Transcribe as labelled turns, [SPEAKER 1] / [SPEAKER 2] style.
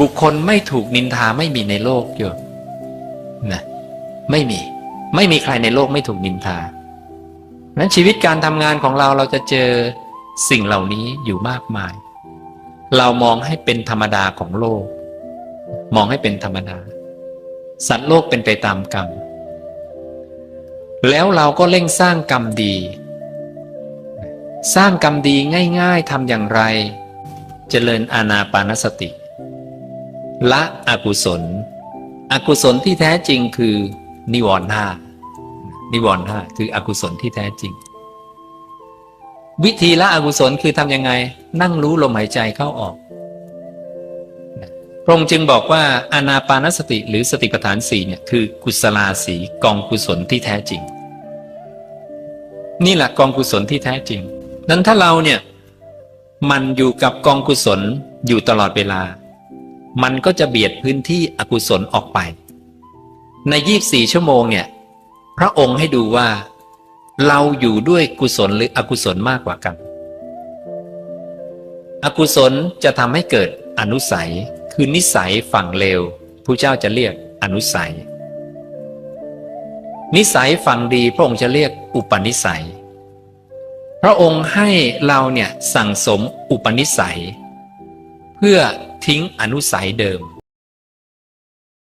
[SPEAKER 1] บุคคลไม่ถูกนินทาไม่มีในโลกโยมนะไม่มี ไม่มีใครในโลกไม่ถูกนินทานั้นชีวิตการทำงานของเราเราจะเจอสิ่งเหล่านี้อยู่มากมาย เรามองให้เป็นธรรมดาของโลก มองให้เป็นธรรมดา สัตว์โลกเป็นไปตามกรรม แล้วเราก็เร่งสร้างกรรมดี สร้างกรรมดีง่าย ๆทำอย่างไร เจริญอาณาปานสติ ละอกุศล อกุศลที่แท้จริงคือ นิวรณ์ห้านิวรณ์ห้าคืออกุศลที่แท้จริง วิธีละอกุศลคือทำยังไง นั่งรู้ลมหายใจเข้าออกพระองค์จึงบอกว่าอานาปานสติหรือสติปัฏฐานสีเนี่ยคือกุศลาสีกองกุศลที่แท้จริง นี่แหละกองกุศลที่แท้จริง นั้นถ้าเราเนี่ยมันอยู่กับกองกุศลอยู่ตลอดเวลา มันก็จะเบียดพื้นที่อกุศลออกไป ใน 24 ชั่วโมงเนี่ย พระองค์ให้ดูว่า เราอยู่ด้วยกุศลหรืออกุศลมากกว่ากัน อกุศลจะทำให้เกิดอนุสัย คือนิสัยฝั่งเลวผู้เจ้าจะเรียกอนุสัย นิสัยฝั่งดีพระองค์จะเรียกอุปนิสัย พระองค์ให้เราเนี่ยสั่งสมอุปนิสัย เพื่อทิ้งอนุสัยเดิม